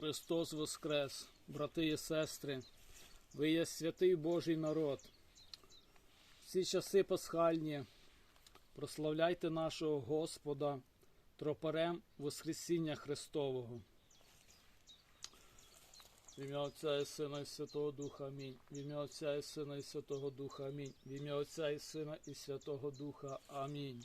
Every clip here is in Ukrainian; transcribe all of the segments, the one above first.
Христос Воскрес, брати і сестри, ви є святий Божий народ. В ці часи пасхальні прославляйте нашого Господа тропарем Воскресіння Христового. В ім'я Отця і Сина і Святого Духа Амінь. В ім'я Отця і Сина і Святого Духа Амінь. В ім'я Отця і Сина і Святого Духа Амінь.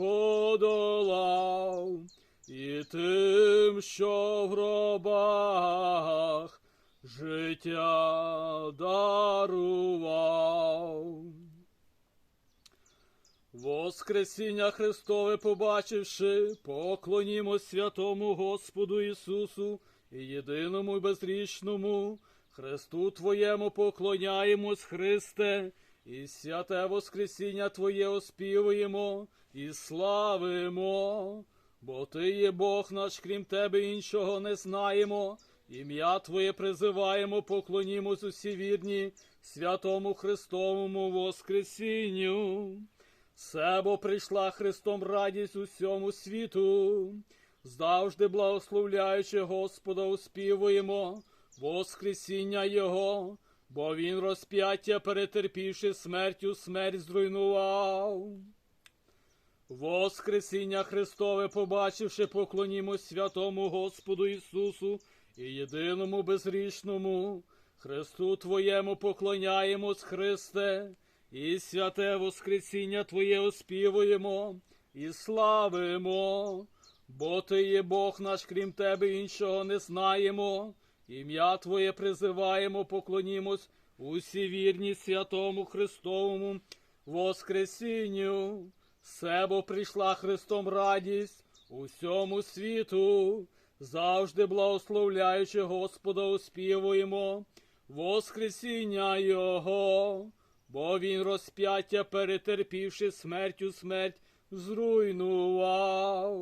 подолав, і тим, що в гробах життя дарував. Воскресіння Христове побачивши, поклонімо святому Господу Ісусу і єдиному і безрічному, Христу Твоєму поклоняємось, Христе, і святе Воскресіння Твоє оспівуємо і славимо, бо Ти є Бог наш, крім Тебе іншого не знаємо. Ім'я Твоє призиваємо, поклонімось усі вірні, святому Христовому Воскресінню. Себо прийшла Христом радість усьому світу, завжди благословляючи Господа, успівуємо Воскресіння Його, бо Він розп'яття, перетерпівши смертю, смерть зруйнував. Воскресіння Христове, побачивши, поклонімось святому Господу Ісусу і єдиному безгрішному, Христу Твоєму поклоняємось, Христе, і святе Воскресіння Твоє оспівуємо і славимо, бо Ти є Бог наш, крім Тебе іншого не знаємо. Ім'я Твоє призиваємо, поклонімось усі вірні святому Христовому Воскресінню. Себо прийшла Христом радість усьому світу, завжди благословляючи Господа, оспівуємо Воскресіння Його, бо Він розп'яття, перетерпівши смертю смерть, зруйнував.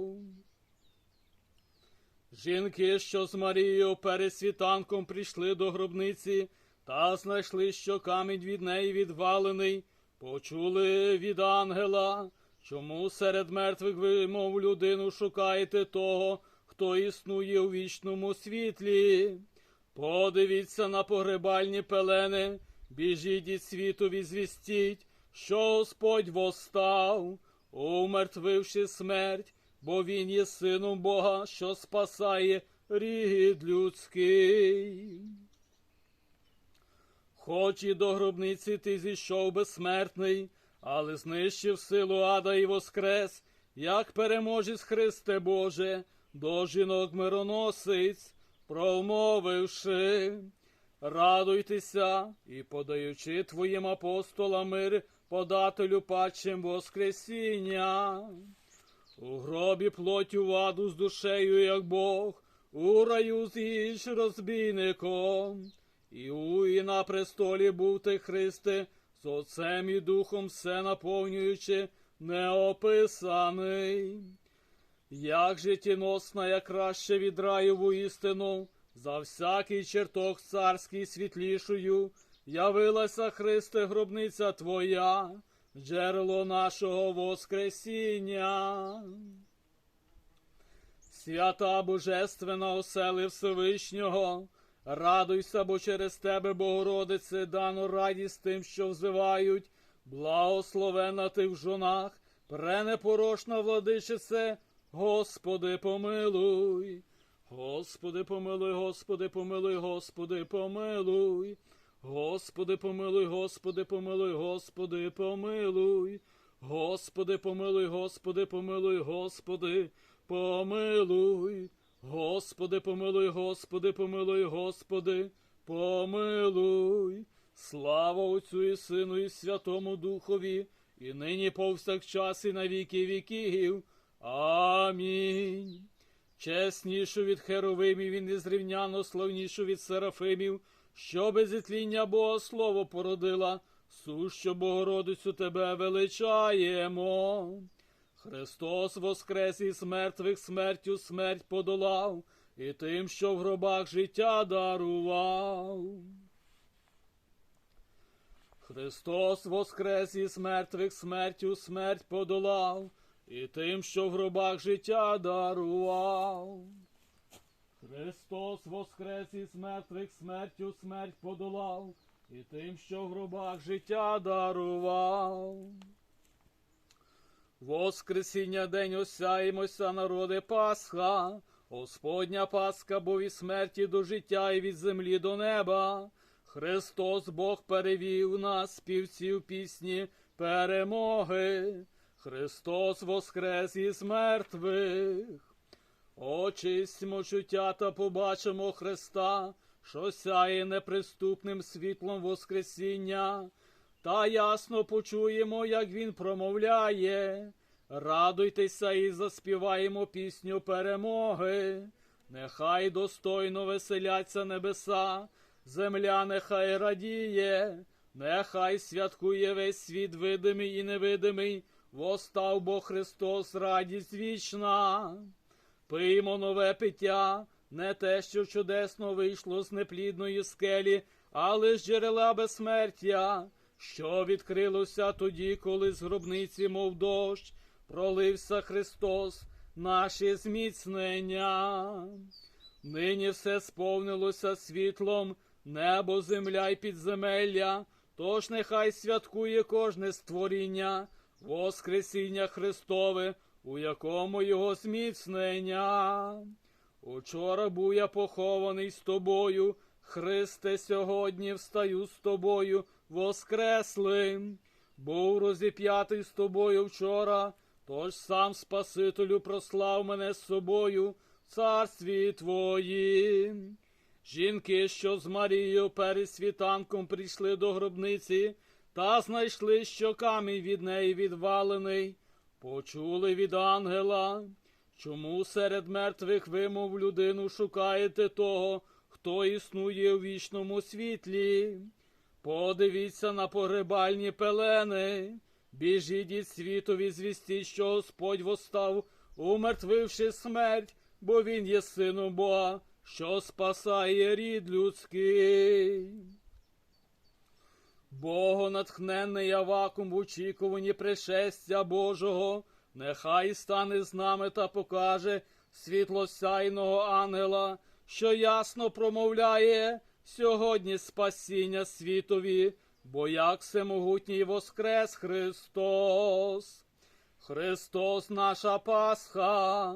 Жінки, що з Марією перед світанком прийшли до гробниці та знайшли, що камінь від неї відвалений, почули від ангела, чому серед мертвих ви, мов людину, шукаєте того, хто існує у вічному світлі. Подивіться на погребальні пелени, біжіть із світу візвістіть, що Господь восстав, умертвивши смерть, бо Він є сином Бога, що спасає рід людський. Хоч і до гробниці ти зійшов безсмертний, але знищив силу ада і воскрес, як переможець Христе Боже, до жінок мироносиць, промовивши, радуйтеся і подаючи твоїм апостолам мир, подателю падчим Воскресіння. У гробі плотю ваду з душею, як Бог, у раю з'їж розбійником, і у і на престолі був ти, Христе, з Отцем і Духом все наповнюючи, неописаний. Як життєносна, як краще від раю воістину, за всякий чертог царський світлішою, явилася, Христе, гробниця Твоя, джерело нашого Воскресіння. Свята Божественна осели Всевишнього, радуйся, бо через тебе, Богородице, дано радість тим, що взивають, благословена ти в жонах, пренепорошна владичице, Господи, помилуй. Господи, помилуй, Господи, помилуй, Господи, помилуй. Господи, помилуй, Господи, помилуй, Господи, помилуй. Господи, помилуй, Господи, помилуй, Господи, помилуй. Господи, помилуй, Господи, помилуй, Господи, помилуй. Слава Отцю і Сину, і Святому Духові, і нині повсякчас, і на віки віків. Амінь. Чеснішу від херовимів і незрівняно славнішу від серафимів, що без ітління Бога Слово породила, сущу Богородицю тебе величаємо. Христос воскрес із мертвих смертю смерть подолав, і тим, що в гробах життя дарував. Христос воскрес із мертвих смертю смерть подолав, і тим, що в гробах життя дарував. Христос воскрес із мертвих смертю смерть подолав, і тим, що в гробах життя дарував. Воскресіння день осяємося, народи Пасха, Господня Пасха, бо від смерті до життя і від землі до неба. Христос Бог перевів нас, співців пісні перемоги. Христос воскрес із мертвих. Очистимо чуття та побачимо Христа, що сяє неприступним світлом Воскресіння, та ясно почуємо, як Він промовляє. Радуйтеся і заспіваємо пісню перемоги. Нехай достойно веселяться небеса, земля нехай радіє, нехай святкує весь світ видимий і невидимий, востав бо Христос радість вічна. Пиймо нове пиття, не те, що чудесно вийшло з неплідної скелі, але з джерела безсмертя, що відкрилося тоді, коли з гробниці, мов дощ, пролився Христос, наше зміцнення. Нині все сповнилося світлом, небо, земля й підземелля, тож нехай святкує кожне створіння, Воскресіння Христове, у якому його зміцнення. Учора був я похований з тобою, Христе, сьогодні встаю з тобою, воскреслим. Був розіп'ятий з тобою вчора, тож сам Спасителю прослав мене з собою в царстві твоїм. Жінки, що з Марією перед світанком прийшли до гробниці, та знайшли, що камінь від неї відвалений, почули від ангела, чому серед мертвих вимов людину шукаєте того, хто існує у вічному світлі. Подивіться на погребальні пелени, біжіть від світові звісті, що Господь восстав, умертвивши смерть, бо Він є сином Бога, що спасає рід людський. Богонатхненний Авакум в очікуванні пришестя Божого, нехай стане з нами та покаже світлосяйного ангела, що ясно промовляє сьогодні спасіння світові, бо як всемогутній воскрес Христос. Христос наша Пасха,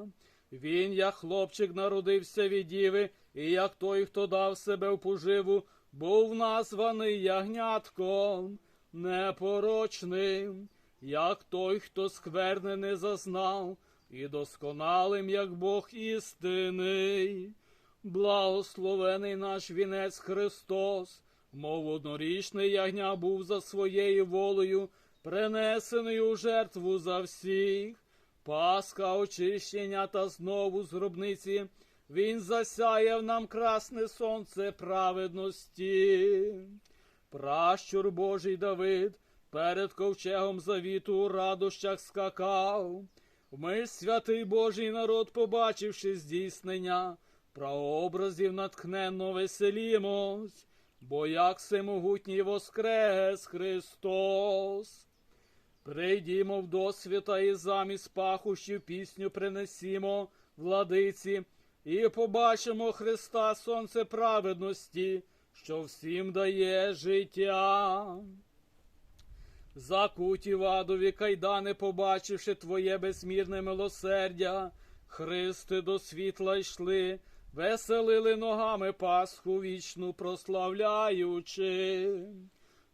Він, як хлопчик, народився від діви, і як той, хто дав себе в поживу, був названий ягнятком непорочним, як той, хто скверне не зазнав, і досконалим, як Бог істинний. Благословений наш вінець Христос, мов однорічний ягня був за своєю волею, принесений у жертву за всіх. Пасха очищення та знову з гробниці. Він засяяв нам красне сонце праведності. Пращур Божий Давид перед ковчегом завіту у радощах скакав. Ми, святий Божий народ, побачивши здійснення, прообразів натхненно веселімось, бо як всемогутній воскрес Христос. Прийдімо в досвіта і замість пахущів пісню принесімо, владиці, і побачимо Христа Сонце праведності, що всім дає життя. Закуті в кайдани, побачивши Твоє безмірне милосердя, Христи до світла йшли, веселили ногами Пасху вічну прославляючи.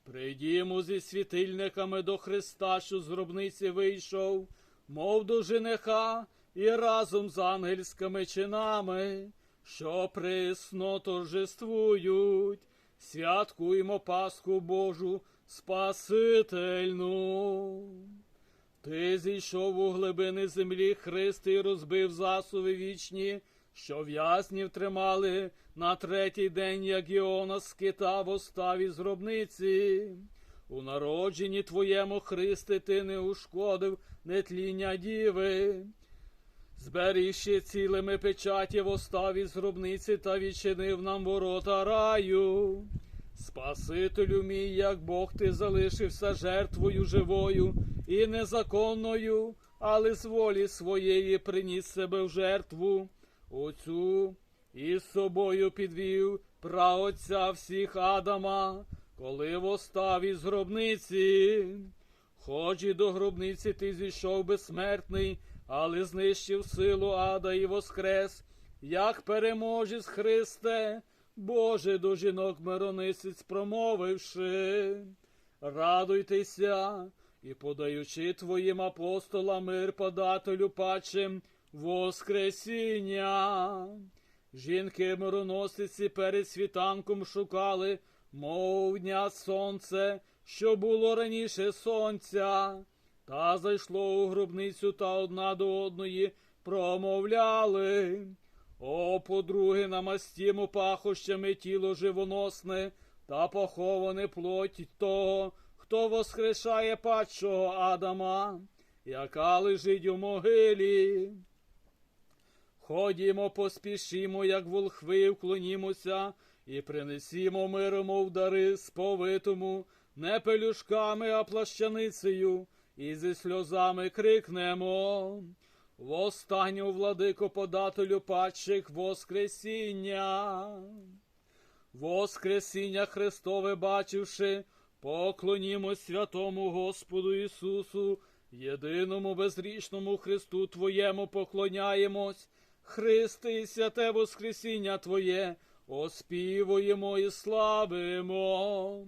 Прийдімо зі світильниками до Христа, що з гробниці вийшов, мов до жениха, і разом з ангельськими чинами, що присно торжествують, святкуємо Пасху Божу Спасительну. Ти зійшов у глибини землі Христи і розбив засуви вічні, що в'язнів тримали на третій день, як Іона скитав оставі з гробниці. У народженні твоєму Христи ти не ушкодив нетління діви. Зберігши цілими печаті в оставі з гробниці та відчинив нам ворота раю. Спасителю мій, як Бог ти залишився жертвою живою і незаконною, але з волі своєї приніс себе в жертву. Оцю і з собою підвів праотця всіх Адама, коли в оставі з гробниці. Хоч і до гробниці ти зійшов безсмертний, але знищив силу ада і воскрес, як переможець Христе, Боже до жінок миронисець промовивши. Радуйтеся і подаючи твоїм апостолам мир подателю пачем Воскресіння. Жінки мироносиці перед світанком шукали, мов дня сонце, що було раніше сонця, та зайшло у гробницю та одна до одної промовляли. О, подруги, намастімо пахощами тіло живоносне та поховане плоть того, хто воскрешає падшого Адама, яка лежить у могилі. Ходімо, поспішімо, як волхви, вклонімося, і принесімо мирому в дари сповитому, не пелюшками, а плащаницею, і зі сльозами крикнемо. Востанню владико подателю падших Воскресіння. Воскресіння Христове бачивши, поклонімось святому Господу Ісусу, єдиному безрічному Христу Твоєму поклоняємось, Христе і святе Воскресіння Твоє, оспівуємо і славимо.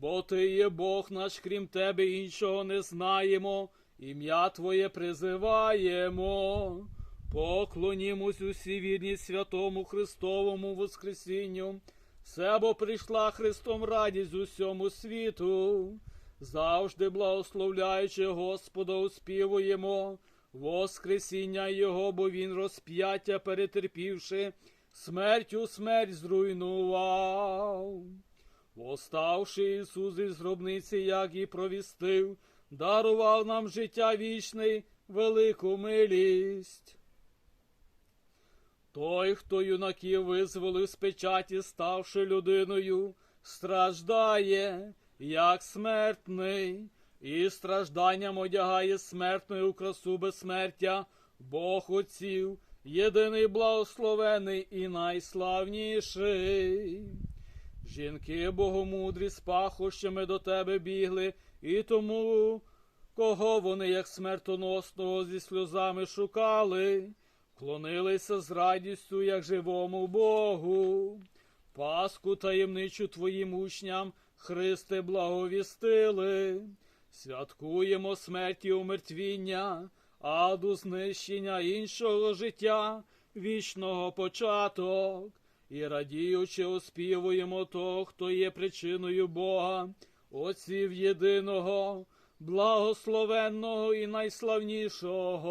Бо Ти є Бог наш, крім Тебе іншого не знаємо, ім'я Твоє призиваємо. Поклонімось усі вірні святому Христовому Воскресінню, Себо прийшла Христом радість усьому світу, завжди благословляючи Господа, успівуємо, Воскресіння Його, бо Він розп'яття перетерпівши, смертю смерть зруйнував. Воставши Ісус із гробниці, як і провістив, дарував нам життя вічне, велику милість. Той, хто юнаків визволив з печаті, ставши людиною, страждає, як смертний, і стражданням одягає смертною красу безсмертя, Бог отців, єдиний благословений і найславніший. Жінки богомудрі з пахощами до тебе бігли, і тому, кого вони, як смертоносного, зі сльозами шукали, клонилися з радістю, як живому Богу. Паску таємничу твоїм учням, Христе, благовістили. Святкуємо смерті умертвіння, аду знищення іншого життя, вічного початок і радіючи оспівуємо того, хто є причиною Бога, Отців єдиного, благословенного і найславнішого.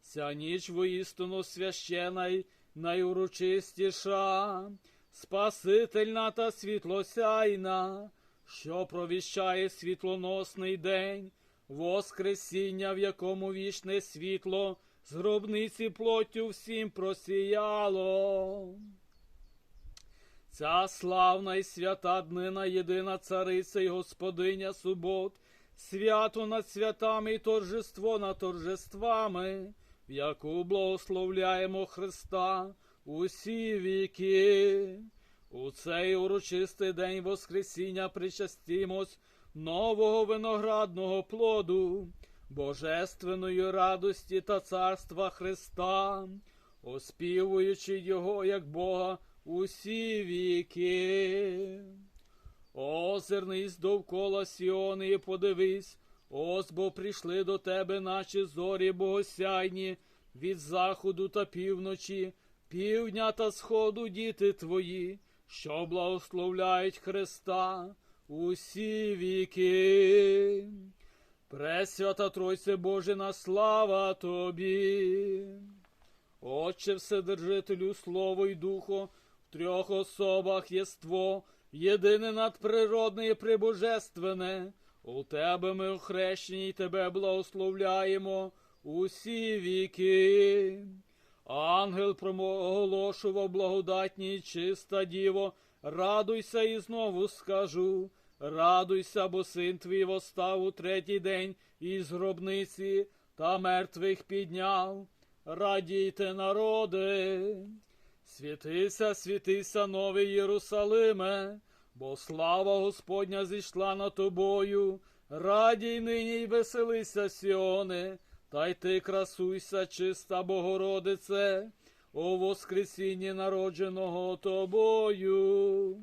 Ця ніч воістину священа й найурочистіша, спасительна та світлосяйна, що провіщає світлоносний день, Воскресіння, в якому вічне світло з гробниці плоттю всім просіяло. Ця славна і свята днина, єдина цариця й господиня субот, свято над святами і торжество над торжествами, в яку благословляємо Христа усі віки. У цей урочистий день Воскресіння причастімось нового виноградного плоду, божественної радості та царства Христа, оспівуючи Його як Бога усі віки. Озирнись довкола Сіони і подивись, ось бо прийшли до тебе наші зорі богосяйні від заходу та півночі, півдня та сходу діти твої, що благословляють Христа усі віки. Пресвята Тройце Божина, слава тобі. Отче Вседержителю, Слово й Духо, в трьох особах єство, єдине надприродне і прибожественне. У тебе ми охрещені й тебе благословляємо усі віки. Ангел промоголошував благодатні чиста діво, радуйся і знову скажу. Радуйся, бо син твій восстав у третій день із гробниці та мертвих підняв. Радійте, народи, світися, світися, новий Єрусалиме, бо слава Господня зійшла над тобою. Радій нині й веселися, Сіони, та й ти красуйся, чиста Богородице, у воскресінні народженого тобою.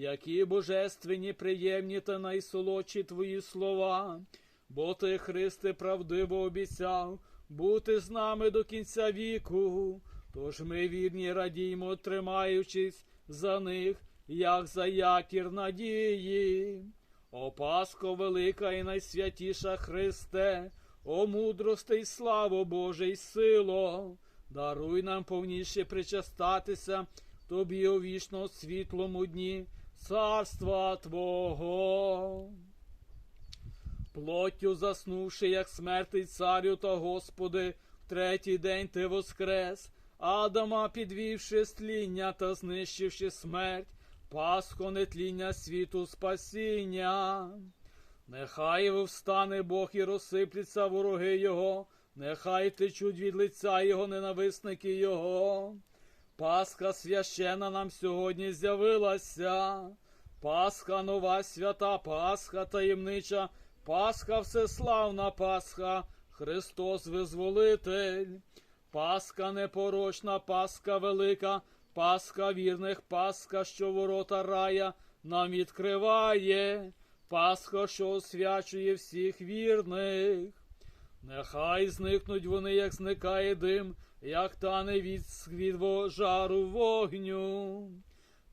Які божественні, приємні та найсолодші твої слова, бо ти, Христе, правдиво обіцяв бути з нами до кінця віку, тож ми вірні радіймо, тримаючись за них, як за якір надії. О Паско велика і найсвятіша Христе, о мудрости й славо Боже й сило, даруй нам повніше причастатися Тобі у вічно світлому дні царства Твого. Плоттю заснувши, як смертий царю та Господи, в третій день ти воскрес, Адама підвівши з тління та знищивши смерть, Пасхо нетління світу спасіння. Нехай встане Бог і розсипляться вороги Його, нехай течуть від лиця Його ненависники Його. Пасха священа нам сьогодні з'явилася. Пасха нова свята, Пасха таємнича, Пасха всеславна Пасха, Христос Визволитель. Пасха непорочна, Пасха велика, Пасха вірних, Пасха, що ворота рая нам відкриває, Пасха, що освячує всіх вірних. Нехай зникнуть вони, як зникає дим, як тане від сквідво жару вогню.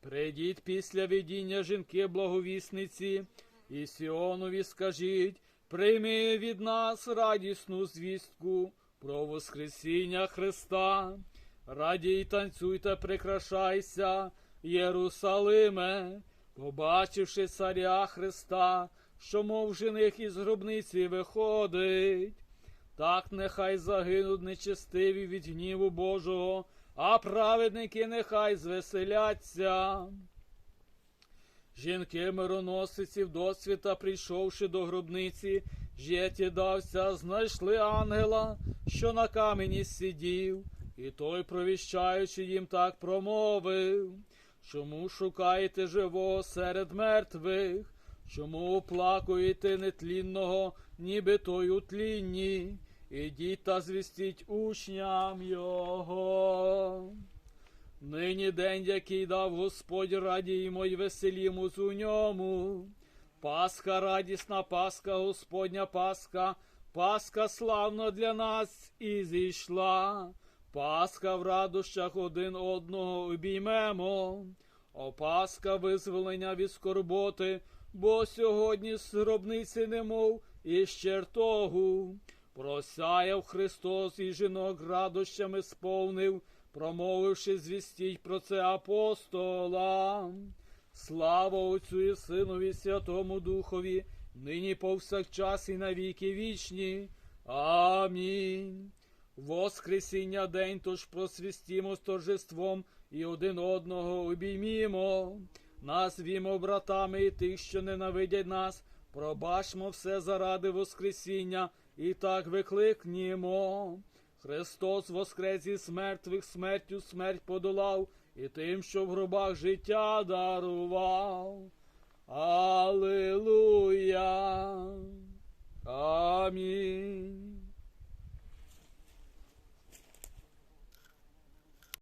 Прийдіть після видіння жінки благовісниці, і Сіонові скажіть, прийми від нас радісну звістку про Воскресіння Христа. Радій танцюйте, прикрашайся, Єрусалиме, побачивши царя Христа, що, мов жених із гробниці виходить. Так нехай загинуть нечестиві від гніву Божого, а праведники нехай звеселяться. Жінки мироносиці в досвіта, прийшовши до гробниці, жєті дався, знайшли ангела, що на камені сидів, і той, провіщаючи їм, так промовив. Чому шукаєте живого серед мертвих? Чому оплакуєте нетлінного, ніби той у тлінні? Ідіть та звістіть учням його. Нині день, який дав Господь, радіємо й веселімось у ньому. Пасха радісна, Пасха, Господня Пасха, Пасха славна для нас і зійшла. Пасха в радощах один одного обіймемо. О Пасха визволення від скорботи, бо сьогодні з гробниці немов із чертогу. Просяяв Христос і жінок радощами сповнив, промовивши звістіть про це апостолам. Слава Отцю і Синові Святому Духові, нині повсякчас і навіки вічні. Амінь. Воскресіння день, тож просвістімо з торжеством і один одного обіймімо. Назвімо братами і тих, що ненавидять нас, пробачмо все заради Воскресіння, і так викликнімо. Христос воскрес із мертвих смертю смерть подолав, і тим, що в гробах життя дарував. Аллилуйя. Амінь.